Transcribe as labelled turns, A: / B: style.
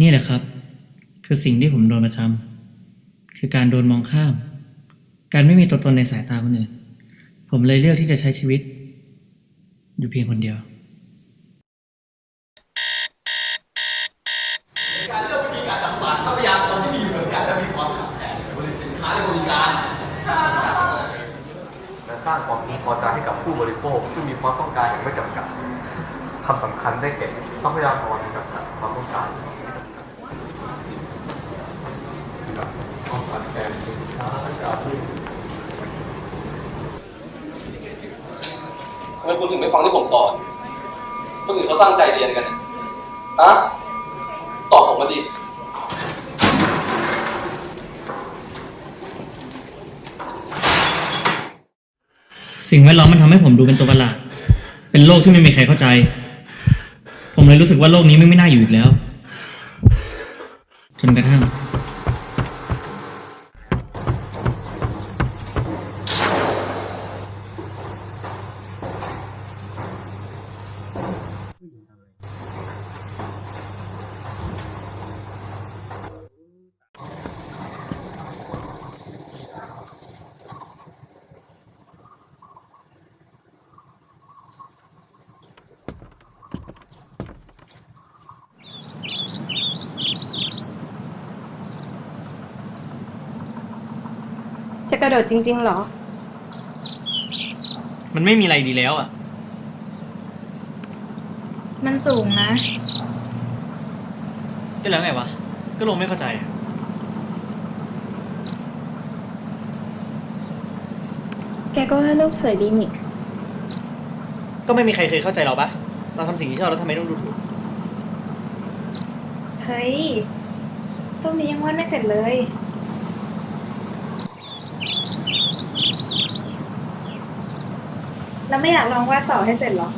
A: นี่แหละครับ คือสิ่งที่ผมโดนประจำคือการโดนมองข้าม การไม่มีตัวตนในสายตาคนอื่น ผมเลยเลือกที่จะใช้ชีวิต อยู่เพียงคนเดียว
B: การเลือกวิธีการจัดสรรทรัพยากรที่มีอยู่เหมือนกันและมีความขัดแย้งในบริษัทสินค้าและบริการ
C: และสร้างความพึงพอใจให้กับผู้บริโภค ซึ่งมีความต้องการอย่างไม่จำกัด คำสำคัญได้แก่ทรัพยากรกัดความต้องการความขาดแคลนสินค้าการที่
D: ทำไมคุณถึงไม่ฟังที่ผมสอนคนอื่นเขาตั้งใจเรียนกันฮะตอบผมมาดิ
A: สิ่งแวดล้อมมันทำให้ผมดูเป็นตัวประหลาด เป็นโลกที่ไม่มีใครเข้าใจ ผมเลยรู้สึกว่าโลกนี้ไม่ไม่น่าอยู่อีกแล้ว จนกระทั่ง
E: จะกระโดดจริง ๆ เหรอ
A: มันไม่มีอะไรดีแล้วอะ
E: มันสูงนะ
A: ก็แล้วไงวะ ก็ลงไม่เข้าใจอะ
E: แกก็ว่ารูปสวยดีนี่
A: ก็ไม่มีใครเคยเข้าใจเราปะเราทำสิ่งที่ชอบแล้วทำไมต้องดูถูก
F: เฮ้ยรูปนี้ยังวาดไม่เสร็จเลย แล้วไม่อยากลองวาดต่อให้เสร็จเหรอ